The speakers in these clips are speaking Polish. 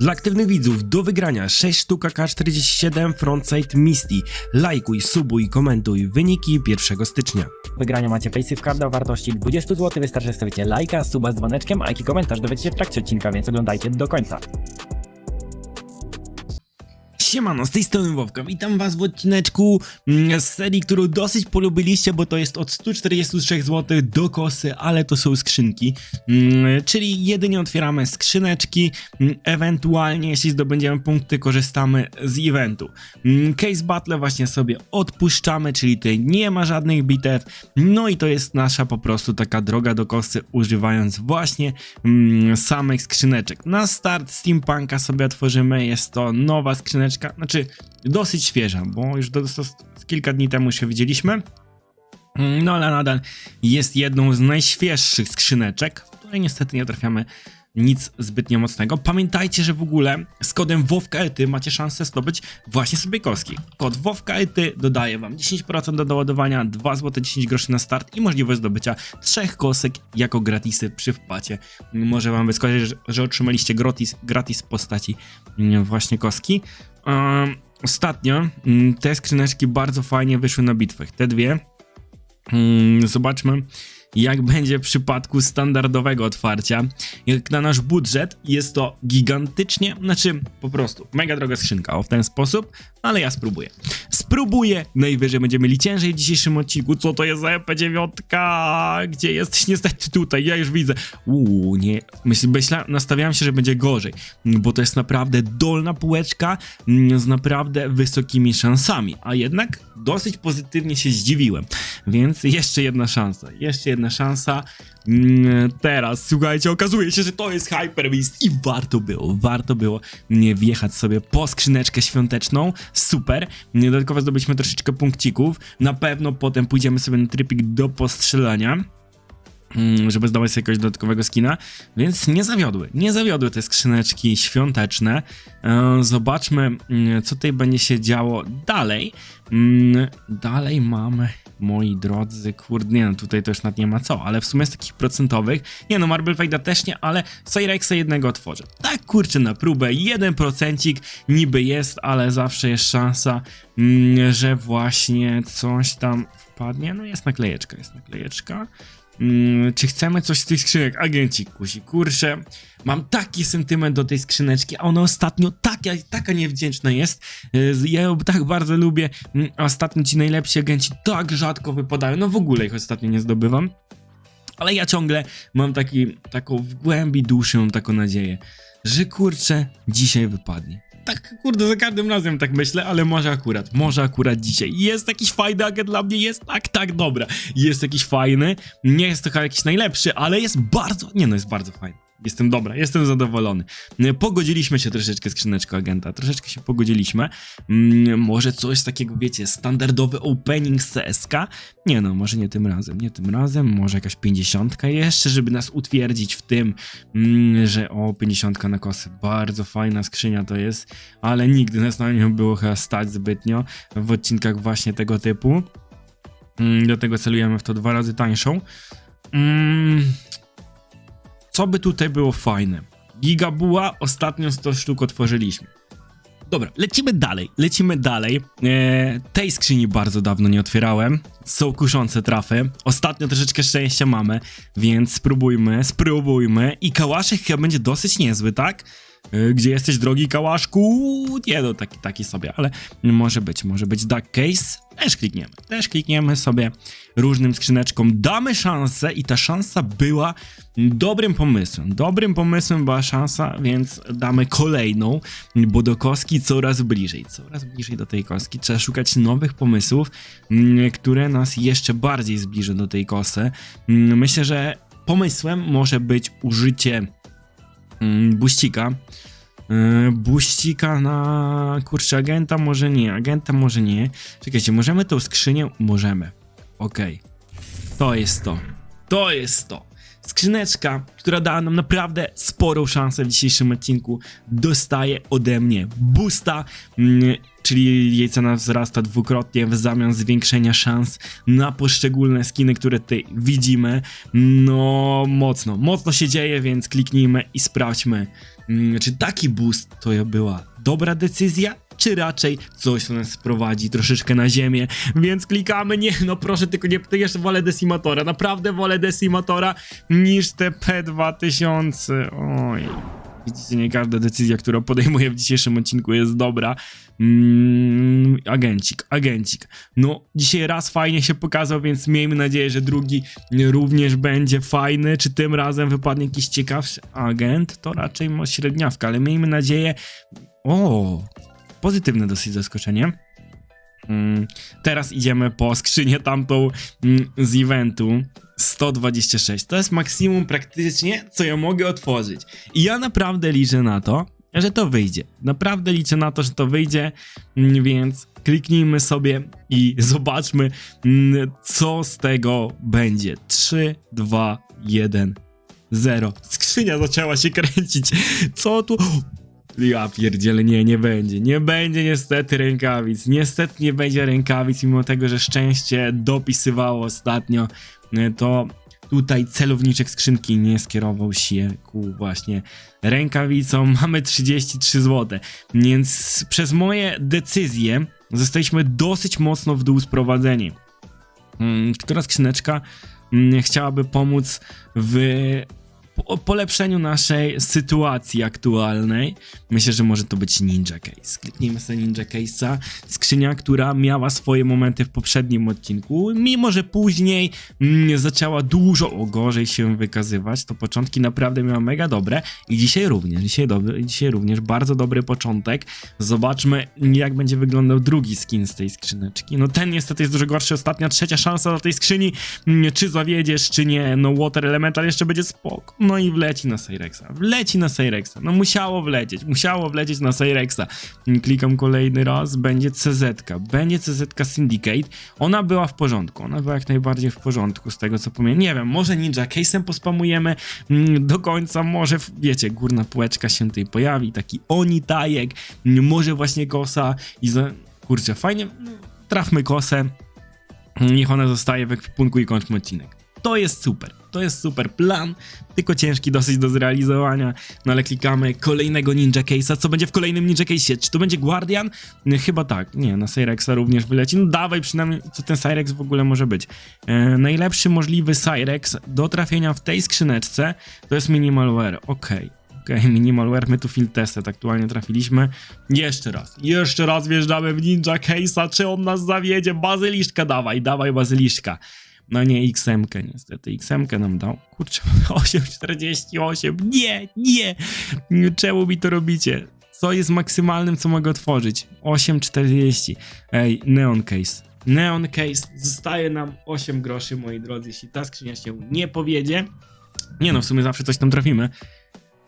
Dla aktywnych widzów do wygrania 6 sztuk AK-47 Frontside Misty. Lajkuj, subuj, komentuj wyniki 1 stycznia. wygrania macie Paysafe Carda o wartości 20 zł. Wystarczy, że stawicie lajka, suba z dzwoneczkiem, a jaki komentarz dowiecie się w trakcie odcinka, więc oglądajcie do końca. Siemano, z tej strony Wowka, witam was w odcineczku mm, z serii, którą dosyć polubiliście, bo to jest od 143 zł do kosy, ale to są skrzynki, mm, czyli jedynie otwieramy skrzyneczki, mm, ewentualnie jeśli zdobędziemy punkty, korzystamy z eventu. Case Battle właśnie sobie odpuszczamy, czyli tutaj nie ma żadnych bitew, no i to jest nasza po prostu taka droga do kosy, używając właśnie samych skrzyneczek. Na start Steampunka sobie otworzymy, jest to nowa skrzyneczka, znaczy dosyć świeża, bo już do, do, kilka dni temu się widzieliśmy. Mm, No ale nadal jest jedną z najświeższych skrzyneczek, w której niestety nie trafiamy nic zbytnio mocnego. Pamiętajcie, że w ogóle z kodem WOWKELTY macie szansę zdobyć właśnie sobie kostki. Kod WOWKELTY dodaje wam 10% do doładowania, 2 zł 10 groszy na start i możliwość zdobycia trzech kosek jako gratisy przy wpacie. Może wam wyskoczyć, że, że otrzymaliście gratis, gratis w postaci mm, właśnie kostki. Ostatnio mm, te skrzyneczki bardzo fajnie wyszły na bitwach. Te dwie Mm, Zobaczmy, jak będzie w przypadku standardowego otwarcia. Jak na nasz budżet jest to gigantycznie, znaczy po prostu mega droga skrzynka, o w ten sposób, ale ja spróbuję. Spróbuję, najwyżej będziemy mieli ciężej w dzisiejszym odcinku. Co to jest za EP9? Gdzie jesteś? Niestety tutaj, ja już widzę. Uuu, nie, myśl, myśla, nastawiałem się, że będzie gorzej, bo to jest naprawdę dolna półeczka mm, z naprawdę wysokimi szansami, a jednak dosyć pozytywnie się zdziwiłem. Więc jeszcze jedna szansa, jeszcze jedna szansa. Mm, Teraz, słuchajcie, okazuje się, że to jest Hyper Beast i warto było, warto było nie wjechać sobie po skrzyneczkę świąteczną. Super. Dodatkowo zdobyliśmy troszeczkę punkcików. Na pewno potem pójdziemy sobie na trypik do postrzelania mm, żeby zdobyć sobie jakiegoś dodatkowego skina, więc nie zawiodły, nie zawiodły te skrzyneczki świąteczne. E, Zobaczmy, mm, co tutaj będzie się działo dalej. Dalej mamy, moi drodzy, kurde, nie no, tutaj już nawet nie ma co, ale w sumie z takich procentowych, nie no, Marble Fighta też nie, ale Cyrexa jednego otworzę. Tak, kurczę, na próbę, jeden procencik niby jest, ale zawsze jest szansa, mm, że właśnie coś tam wpadnie. No jest naklejeczka, jest naklejeczka. Mm, czy chcemy coś z tych skrzynek? Agenci kusi, kurczę. Mam taki sentyment do tej skrzyneczki, a ona ostatnio taka, taka niewdzięczna jest. Y, Ja ją tak bardzo lubię. Mm, a Ostatnio ci najlepsi agenci tak rzadko wypadają. No w ogóle ich ostatnio nie zdobywam. Ale ja ciągle mam taki, taką w głębi duszy, mam taką nadzieję, że kurczę, dzisiaj wypadnie. Tak, kurde, za każdym razem tak myślę, ale może akurat, może akurat dzisiaj. Jest jakiś fajny agent dla mnie, jest tak, tak, dobra. Jest jakiś fajny, nie jest to jakiś najlepszy, ale jest bardzo, nie no, jest bardzo fajny. Jestem dobra, jestem zadowolony. Pogodziliśmy się troszeczkę skrzyneczką agenta, troszeczkę się pogodziliśmy. Mm, może coś takiego, wiecie, standardowy opening CSK? Nie no, może nie tym razem, nie tym razem, może jakaś 50 jeszcze, żeby nas utwierdzić w tym, mm, że o, 50 na kosy, bardzo fajna skrzynia to jest, ale nigdy nas na nią było chyba stać zbytnio w odcinkach właśnie tego typu. Mm, Dlatego celujemy w to dwa razy tańszą. Mm, co by tutaj było fajne? Gigabuła ostatnio 100 sztuk otworzyliśmy. Dobra, lecimy dalej, lecimy dalej. Eee, tej skrzyni bardzo dawno nie otwierałem. Są kuszące trafy. Ostatnio troszeczkę szczęścia mamy, więc spróbujmy, spróbujmy. I kałaszek chyba będzie dosyć niezły, tak? Eee, Gdzie jesteś, drogi kałaszku? Nie no, taki, taki sobie, ale może być, może być duck case. Też klikniemy, też klikniemy sobie różnym skrzyneczkom, damy szansę i ta szansa była dobrym pomysłem. Dobrym pomysłem była szansa, więc damy kolejną, bo do koski coraz bliżej, coraz bliżej do tej koski. Trzeba szukać nowych pomysłów, mm, które nas jeszcze bardziej zbliżą do tej kosy. Mm, Myślę, że pomysłem może być użycie buścika. Yy, Buścika na kurczę agenta może nie, agenta może nie. Czekajcie, możemy tą skrzynię? Możemy. Okej. To jest to. To jest to. Skrzyneczka, która dała nam naprawdę sporą szansę w dzisiejszym odcinku, dostaje ode mnie boosta, mm, czyli jej cena wzrasta dwukrotnie w zamian zwiększenia szans na poszczególne skiny, które tutaj widzimy. No, mocno, mocno się dzieje, więc kliknijmy i sprawdźmy, czy taki boost to była dobra decyzja, czy raczej coś, co nas sprowadzi troszeczkę na ziemię, więc klikamy, nie, no proszę, tylko nie, jeszcze wolę Decimatora, naprawdę wolę Decimatora niż te P2000, oj. Widzicie, nie każda decyzja, którą podejmuję w dzisiejszym odcinku jest dobra. Mm, agencik, agencik. No, dzisiaj raz fajnie się pokazał, więc miejmy nadzieję, że drugi również będzie fajny. Czy tym razem wypadnie jakiś ciekawszy agent? To raczej średniawka, ale miejmy nadzieję. O, pozytywne dosyć zaskoczenie. Mm, teraz idziemy po skrzynię tamtą mm, z eventu 126. To jest maksimum praktycznie, co ja mogę otworzyć. I ja naprawdę liczę na to, że to wyjdzie. Naprawdę liczę na to, że to wyjdzie, mm, więc kliknijmy sobie i zobaczmy, co z tego będzie. 3, 2, 1, 0. Skrzynia zaczęła się kręcić. Co tu? Ja pierdzielę, nie, nie będzie. Nie będzie niestety rękawic. Niestety nie będzie rękawic, mimo tego, że szczęście dopisywało ostatnio, e, to tutaj celowniczek skrzynki nie skierował się ku właśnie rękawicom. Mamy 33 zł, więc przez moje decyzje zostaliśmy dosyć mocno w dół sprowadzeni. Mm, Która skrzyneczka mm, chciałaby pomóc w po- polepszeniu naszej sytuacji aktualnej. Myślę, że może to być Ninja Case. Kliknijmy sobie Ninja Case'a. Skrzynia, która miała swoje momenty w poprzednim odcinku, mimo że później mm, zaczęła dużo gorzej się wykazywać, to początki naprawdę miała mega dobre i dzisiaj również, dzisiaj, dobry, dzisiaj również bardzo dobry początek. Zobaczmy, jak będzie wyglądał drugi skin z tej skrzyneczki. No ten niestety jest dużo gorszy, ostatnia, trzecia szansa dla tej skrzyni, Mm, czy zawiedziesz, czy nie, no Water Elemental jeszcze będzie spoko. No i wleci na Cyrexa, wleci na Cyrexa, no musiało wlecieć, musiało wlecieć na Cyrexa. Klikam kolejny raz, będzie CZ, będzie CZ Syndicate, ona była w porządku, ona była jak najbardziej w porządku z tego co pamiętam, nie wiem, może Ninja Case'em pospamujemy mm, do końca, może, wiecie, górna półeczka się tutaj pojawi, taki oni tajek, może właśnie kosa. I za... kurczę, fajnie, trafmy kosę, Niech ona zostaje w ekwipunku i kończmy odcinek. To jest super, to jest super plan, tylko ciężki dosyć do zrealizowania, no ale klikamy kolejnego Ninja Case'a, co będzie w kolejnym Ninja Case'ie, czy to będzie Guardian? Chyba tak, nie, na Cyrexa również wyleci, no dawaj przynajmniej, co ten Cyrex w ogóle może być. E, najlepszy możliwy Cyrex do trafienia w tej skrzyneczce to jest Minimalware, okej. Okej, Minimalware, my tu field testet aktualnie trafiliśmy. Jeszcze raz, jeszcze raz wjeżdżamy w Ninja Case'a, czy on nas zawiedzie? Bazyliszka dawaj, dawaj bazyliszka. No nie, XM-kę niestety, XM-kę nam dał. Kurczę, 8,48, nie, nie, czemu mi to robicie? Co jest maksymalnym, co mogę otworzyć? 8,40. Ej, Neon Case. Neon Case, zostaje nam 8 groszy, moi drodzy, jeśli ta skrzynia się nie powiedzie. Nie no, w sumie zawsze coś tam trafimy.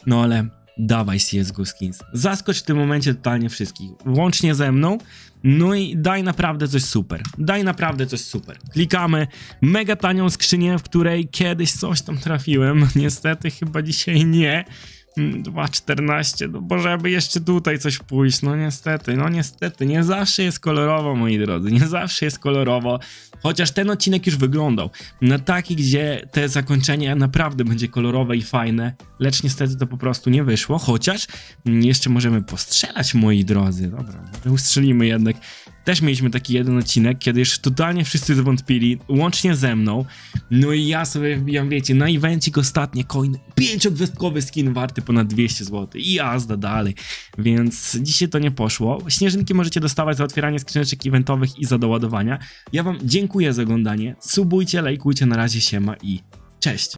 No ale dawaj CSGO Skins. Zaskocz w tym momencie totalnie wszystkich. Łącznie ze mną. No i daj naprawdę coś super. Daj naprawdę coś super. Klikamy. Mega tanią skrzynię, w której kiedyś coś tam trafiłem. Niestety chyba dzisiaj nie. Mm, 2,14, no bo żeby jeszcze tutaj coś pójść, no niestety, no niestety, nie zawsze jest kolorowo, moi drodzy, nie zawsze jest kolorowo, chociaż ten odcinek już wyglądał. Na taki, gdzie te zakończenie naprawdę będzie kolorowe i fajne, lecz niestety to po prostu nie wyszło, chociaż jeszcze możemy postrzelać, moi drodzy, dobra, ustrzelimy jednak. Też mieliśmy taki jeden odcinek, kiedy już totalnie wszyscy zwątpili, łącznie ze mną. No i ja sobie wbijam, wiecie, na evencik ostatnie coin, pięciogwiazdkowy skin warty ponad 200 zł i jazda dalej. Więc dzisiaj to nie poszło. Śnieżynki możecie dostawać za otwieranie skrzyneczek eventowych i za doładowania. Ja wam dziękuję za oglądanie. Subujcie, lajkujcie, na razie siema i cześć.